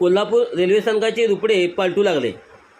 Kolhapur railway स्थानकाचे रुपडे पालटू लागले.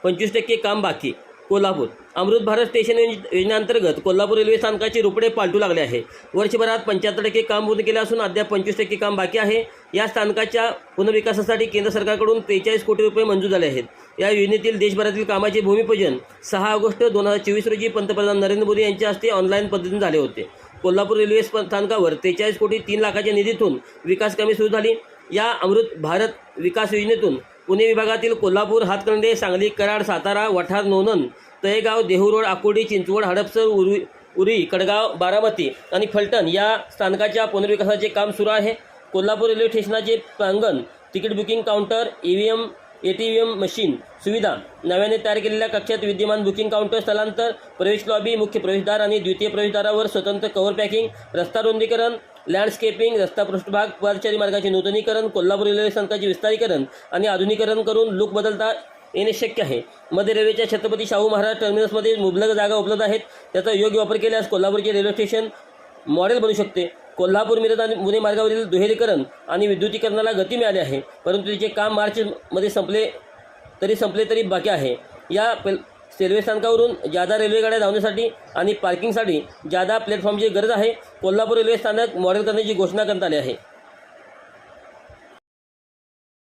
पंचवीस टक्के काम बाकी. कोल्हापूर अमृत भारत स्टेशन योजनेअंतर्गत कोल्हापूर रेल्वे स्थानकाचे रुपडे पालटू लागले आहे. वर्षभरात पंच्याहत्तर टक्के काम पूर्ण केले असून अद्याप पंचवीस टक्के काम बाकी आहे. या स्थानकाच्या पुनर्विकासासाठी केंद्र सरकारकडून त्रेचाळीस कोटी रुपये मंजूर झाले आहेत. या योजनेतील देशभरातील कामाचे भूमिपूजन सहा ऑगस्ट दोन हजार चोवीस रोजी पंतप्रधान नरेंद्र मोदी यांच्या हस्ते ऑनलाईन पद्धतीने झाले होते. कोल्हापूर रेल्वे स्थानकावर त्रेचाळीस कोटी तीन लाखाच्या निधीतून विकास कामे सुरू झाली. या अमृत भारत विकास योजनेतून पुणे विभागातील कोल्हापूर हातकंडे सांगली कराड सातारा वठार नोनन तळेगाव देहू रोड आकुर्डी चिंचवड हडपसर उरी उरी कडगाव बारामती आणि फलटण या स्थानकाच्या पुनर्विकासाचे काम सुरू आहे. कोल्हापूर रेल्वे स्टेशनाचे प्रांगण ticket booking counter E V M A T V M machine सुविधा नव्याने तयार केलेल्या कक्षात विद्यमान बुकिंग काउंटर स्थलांतर प्रवेश लॉबी मुख्य प्रवेशद्वार आणि द्वितीय प्रवेशद्वारावर स्वतंत्र कव्हर पॅकिंग रस्ता रुंदीकरण लँडस्केपिंग रस्ता पृष्ठभाग पादचारी मार्गाचे नूतनीकरण कोल्हापूर रेल्वे स्थानकाचे विस्तारीकरण आणि आधुनिकीकरण करून लूक बदलता येणे शक्य आहे. मध्य रेल्वेच्या छत्रपती शाहू महाराज टर्मिनसमध्ये मुबलक जागा उपलब्ध आहेत. त्याचा योग्य वापर केल्यास कोल्हापूरचे रेल्वे स्टेशन मॉडेल बनू शकते. कोल्हापूर मिरज आणि पुणे मार्गावरील दुहेरीकरण आणि विद्युतीकरणाला गती मिळाली आहे. परंतु तिचे काम मार्चमध्ये संपले तरी संपले तरी बाकी आहे. या पेल- रेल्वे स्थानकावरून जादा रेल्वे गाड्या धावण्यासाठी आणि पार्किंगसाठी जादा प्लॅटफॉर्मची गरज आहे. कोल्हापूर रेल्वे स्थानक मॉडेल करण्याची घोषणा करण्यात आली आहे.